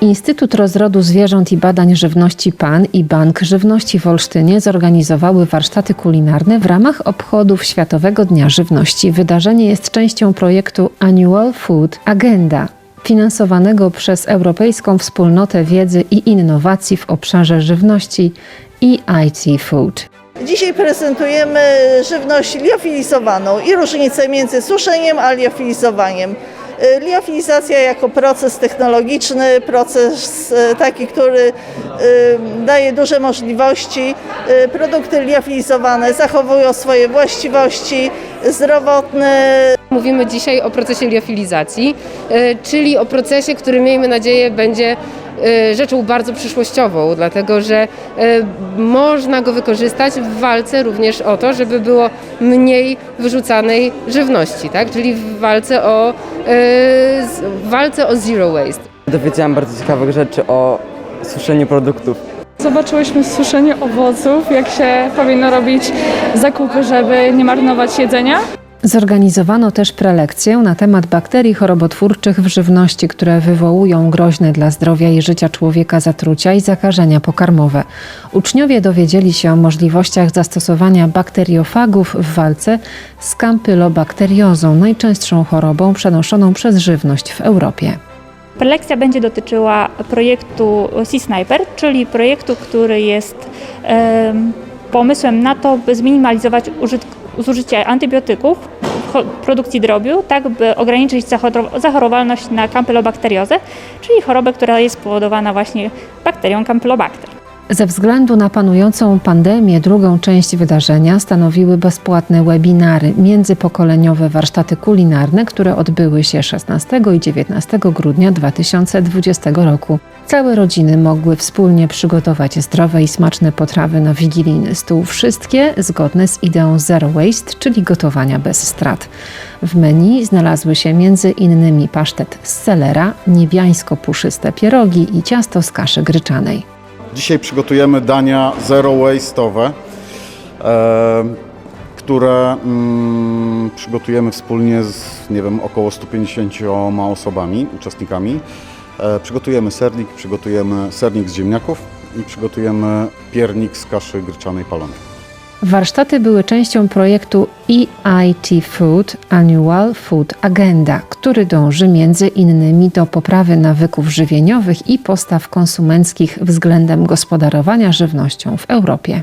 Instytut Rozrodu Zwierząt i Badań Żywności PAN i Bank Żywności w Olsztynie zorganizowały warsztaty kulinarne w ramach obchodów Światowego Dnia Żywności. Wydarzenie jest częścią projektu Annual Food Agenda, finansowanego przez Europejską Wspólnotę Wiedzy i Innowacji w obszarze żywności i IT Food. Dzisiaj prezentujemy żywność liofilizowaną i różnicę między suszeniem a liofilizowaniem. Y, Liofilizacja jako proces technologiczny, proces y, taki, który y, daje duże możliwości. Produkty liofilizowane zachowują swoje właściwości zdrowotne, Mówimy dzisiaj o procesie liofilizacji, czyli o procesie, który miejmy nadzieję będzie rzeczą bardzo przyszłościową, dlatego że można go wykorzystać w walce również o to, żeby było mniej wyrzucanej żywności, tak? czyli w walce o, w walce o zero waste. Dowiedziałam bardzo ciekawych rzeczy o suszeniu produktów. Zobaczyłyśmy suszenie owoców, jak się powinno robić zakupy, żeby nie marnować jedzenia. Zorganizowano też prelekcję na temat bakterii chorobotwórczych w żywności, które wywołują groźne dla zdrowia i życia człowieka zatrucia i zakażenia pokarmowe. Uczniowie dowiedzieli się o możliwościach zastosowania bakteriofagów w walce z kampylobakteriozą, najczęstszą chorobą przenoszoną przez żywność w Europie. Prelekcja będzie dotyczyła projektu Sea Sniper, czyli projektu, który jest em, pomysłem na to, by zminimalizować zużycie antybiotyków w produkcji drobiu, tak by ograniczyć zachoro- zachorowalność na kampylobakteriozę, czyli chorobę, która jest spowodowana właśnie bakterią Campylobacter. Ze względu na panującą pandemię, drugą część wydarzenia stanowiły bezpłatne webinary, międzypokoleniowe warsztaty kulinarne, które odbyły się 16 i 19 grudnia 2020 roku. Całe rodziny mogły wspólnie przygotować zdrowe i smaczne potrawy na wigilijny stół, wszystkie zgodne z ideą zero waste, czyli gotowania bez strat. W menu znalazły się innymi pasztet z selera, niebiańsko-puszyste pierogi i ciasto z kaszy gryczanej. Dzisiaj przygotujemy dania zero waste'owe, e, które mm, przygotujemy wspólnie z, nie wiem, około 150 osobami, uczestnikami. E, przygotujemy sernik, przygotujemy sernik z ziemniaków i przygotujemy piernik z kaszy gryczanej palonej. Warsztaty były częścią projektu EIT Food Annual Food Agenda, który dąży między innymi do poprawy nawyków żywieniowych i postaw konsumenckich względem gospodarowania żywnością w Europie.